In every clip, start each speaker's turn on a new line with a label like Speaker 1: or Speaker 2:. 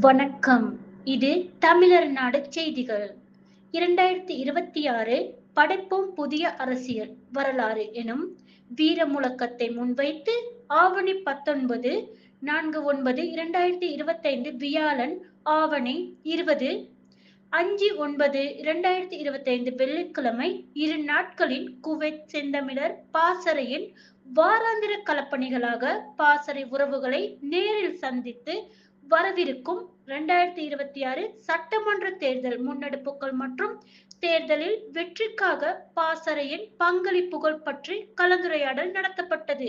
Speaker 1: வணக்கம். இது தமிழர் நாடு செய்திகள். இரண்டாயிரத்தி இருபத்தி ஆறு படைப்போம் புதிய அரசியல் வரலாறு எனும் வீர முழக்கத்தை முன்வைத்து ஆவணி பத்தொன்பது நான்கு ஒன்பது இரண்டாயிரத்தி இருபத்தைந்து வியாழன் ஆவணி இருபது அஞ்சு ஒன்பது இரண்டாயிரத்தி இருபத்தைந்து வெள்ளிக்கிழமை இரு நாட்களின் குவைத் செந்தமிழர் பாசறையின் வாராந்திர கலப்பணிகளாக பாசறை உறவுகளை நேரில் சந்தித்து வரவிருக்கும் இரண்டாயிரத்தி இருபத்தி ஆறு சட்டமன்ற தேர்தல் முன்னெடுப்புகள் மற்றும் தேர்தலில் வெற்றிக்காக பாசறையின் பங்களிப்புகள் பற்றி கலந்துரையாடல் நடத்தப்பட்டது.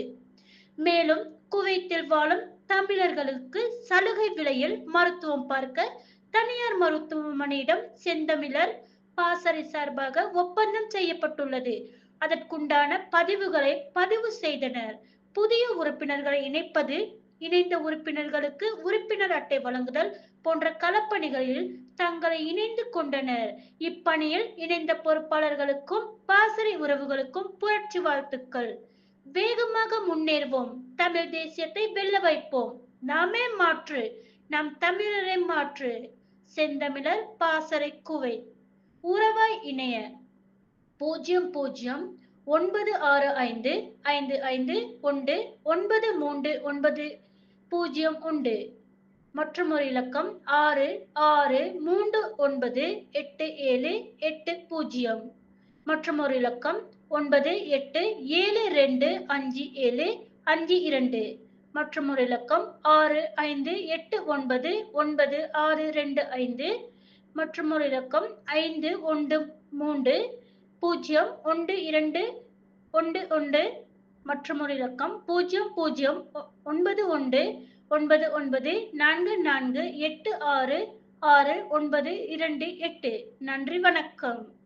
Speaker 1: மேலும் குவைத்தில் வாழும் தமிழர்களுக்கு சலுகை விலையில் மருத்துவம் பார்க்க தனியார் மருத்துவமனையிடம் செந்தமிழர் பாசறை சார்பாக ஒப்பந்தம் செய்யப்பட்டுள்ளது. அதற்குண்டான பதிவுகளை பதிவு செய்தனர். புதிய உறுப்பினர்களை இணைப்பது இணைந்த உறுப்பினர்களுக்கு உறுப்பினர் அட்டை வழங்குதல் போன்ற களப்பணிகளில் தங்களை இணைந்து கொண்டனர். இப்பணியில் இணைந்த பொறுப்பாளர்களுக்கும் பாசறை உறவுகளுக்கும் புரட்சி வாழ்த்துக்கள். வேகமாக முன்னேறுவோம். தமிழ் தேசியத்தை வெல்ல வைப்போம். நாமே மாற்று. நம் தமிழரை மாற்று. செந்தமிழர் பாசறை குவை உறவாய் இணைய. பூஜ்ஜியம் பூஜ்ஜியம் ஒன்பது ஆறு ஐந்து ஐந்து ஐந்து ஒன்று ஒன்பது மூன்று ஒன்பது பூஜ்ஜியம் உண்டு. மற்றும் ஒரு இலக்கம் ஆறு ஆறு மூன்று ஒன்பது எட்டு ஏழு எட்டு பூஜ்ஜியம் மற்றும் ஒரு இலக்கம் ஒன்பது எட்டு ஏழு ரெண்டு அஞ்சு ஏழு அஞ்சு இரண்டு. மற்றும் ஒரு இலக்கம் ஆறு ஐந்து எட்டு ஒன்பது ஒன்பது ஆறு ரெண்டு ஐந்து. மற்றும் ஒரு இலக்கம் ஐந்து ஒன்று மூன்று பூஜ்ஜியம் ஒன்று இரண்டு ஒன்று ஒன்று மற்றும் ஒரு இலக்கம் பூஜ்ஜியம் பூஜ்ஜியம் ஒன்பது ஒன்று ஒன்பது ஒன்பது நான்கு நான்கு எட்டு ஆறு ஆறு ஒன்பது இரண்டு எட்டு. நன்றி வணக்கம்.